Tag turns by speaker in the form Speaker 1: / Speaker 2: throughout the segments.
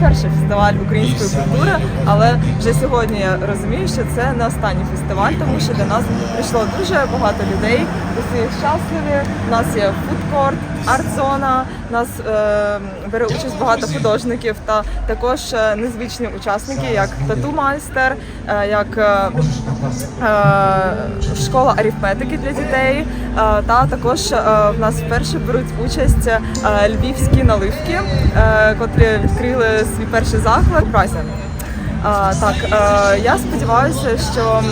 Speaker 1: перший фестиваль української культури, але вже сьогодні я розумію, що це не останній фестиваль, тому що до нас прийшло дуже багато людей. Усі щасливі. У нас є фудкорт, арт-зона. У нас е, бере участь багато художників та також е, незвичні учасники, як тату-майстер, е, як е, е, школа арифметики для дітей. Е, та також е, в нас вперше беруть участь е, львівські наливки, котрі відкрили свій перший заклад. А, так, я сподіваюся, що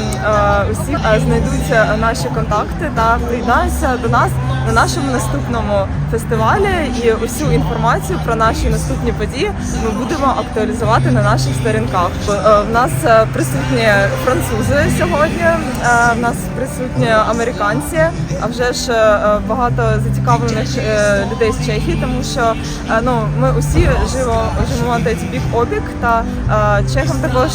Speaker 1: усі знайдуть е, наші контакти та приєднаються до нас на нашому наступному фестивалі. І усю інформацію про наші наступні події ми будемо актуалізувати на наших сторінках. Е, В нас е, присутні французи сьогодні, е, в нас присутні американці, а вже ж багато зацікавлених людей з Чехії, тому що ну ми усі живемо живемо десь бік обік, та чехам також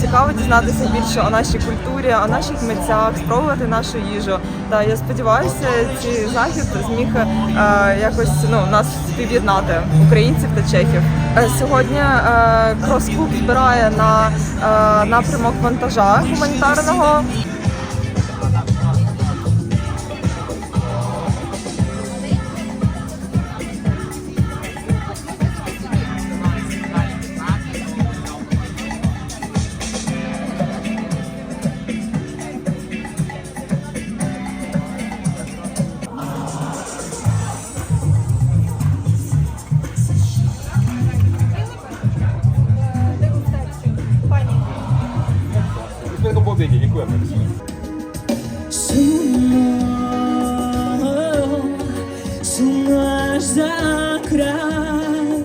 Speaker 1: цікаво дізнатися більше о нашій культурі, о наших митцях, спробувати нашу їжу. Та я сподіваюся, цей захід зміг е, якось ну нас спів'єднати українців та чехів. Е, Сьогодні е, крос-клуб збирає на напрямок вантажа гуманітарного.
Speaker 2: Аж за край,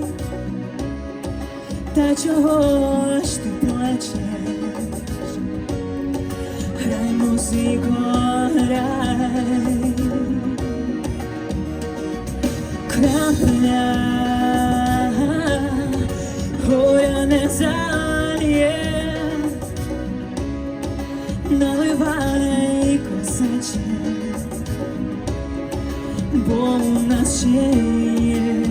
Speaker 2: крапля горя не залє. Наливай косаче, бо у нас ще є.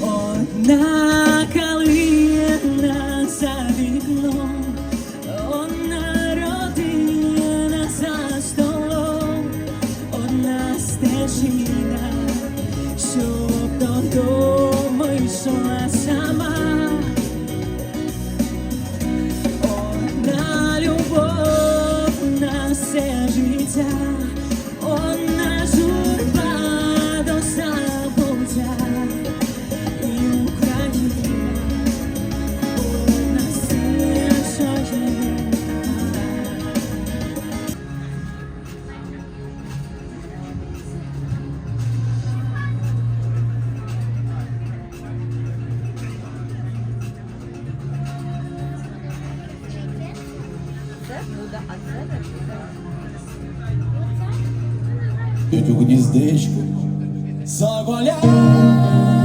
Speaker 2: Одна калина за вікном, одна родина за столом, одна стежина, щоб so much time.
Speaker 3: П'ять у гніздечку заваляє